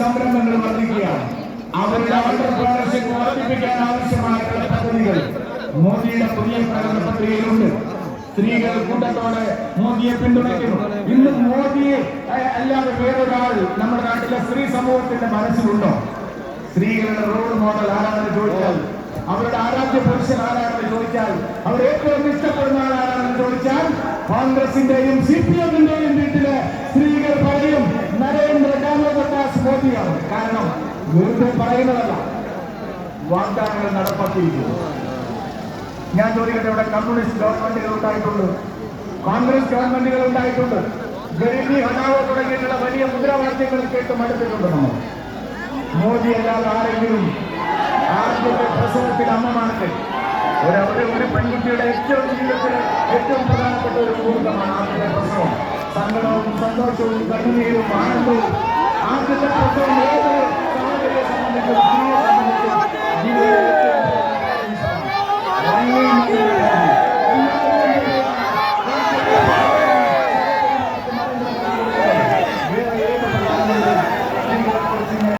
സംരംഭങ്ങൾ വർദ്ധിക്കുകയാണ് അവരുടെ ഓണ്ടർപ്രണർഷിപ്പ് വർദ്ധിപ്പിക്കാൻ ആവശ്യമായിട്ടുള്ള പദ്ധതികൾ. മോദിയുടെ പുതിയ പ്രകടന പത്രികയിലുണ്ട് സ്ത്രീകൾ കൂട്ടത്തോടെ മോദിയെ പിന്തുണയ്ക്കുന്നു. ഇന്ന് മോദിയെ അല്ലാതെ വേറൊരാൾ നമ്മുടെ നാട്ടിലെ സ്ത്രീ സമൂഹത്തിന്റെ മനസ്സിലുണ്ടോ? സ്ത്രീകളുടെ റോൾ മോഡൽ ആരാണെന്ന് ചോദിച്ചാൽ അവരുടെ ആരാധ്യ പുരുഷൻ ആരാണെന്ന് ചോദിച്ചാൽ അവർ ഏറ്റവും ഇഷ്ടപ്പെടുന്ന ആരാണെന്ന് ചോദിച്ചാൽ കോൺഗ്രസിന്റെയും സി പി കാരണം വെറുതെ പറയുന്നതല്ല. വാഗ്ദാനങ്ങൾ നടപ്പാക്കിയിരിക്കുന്നു. ഞാൻ ചോദിക്കട്ടെ ഇവിടെ കമ്മ്യൂണിസ്റ്റ് ഗവൺമെന്റുകൾ ഉണ്ടായിട്ടുണ്ട്. കോൺഗ്രസ് ഗവൺമെന്റുകൾ ഉണ്ടായിട്ടുണ്ട്. ഗരീബി ഹടാവോ തുടങ്ങിയിട്ടുള്ള വലിയ മുദ്രാവാക്യങ്ങൾ കേട്ട് മടുത്തിട്ടുണ്ട് നമ്മൾ. മോദി അല്ലാതെ ആരെങ്കിലും ആദ്യത്തെ പ്രസവത്തിൽ അമ്മമാർക്ക് ഒരു ഒരു പെൺകുട്ടിയുടെ ഏറ്റവും ജീവിതത്തിലെ ഏറ്റവും പ്രധാനപ്പെട്ട ഒരു മുഹൂർത്തമാണ് ആദ്യത്തെ പ്രസവം. സങ്കടവും സന്തോഷവും കണ്ണുനീരും ആനന്ദവും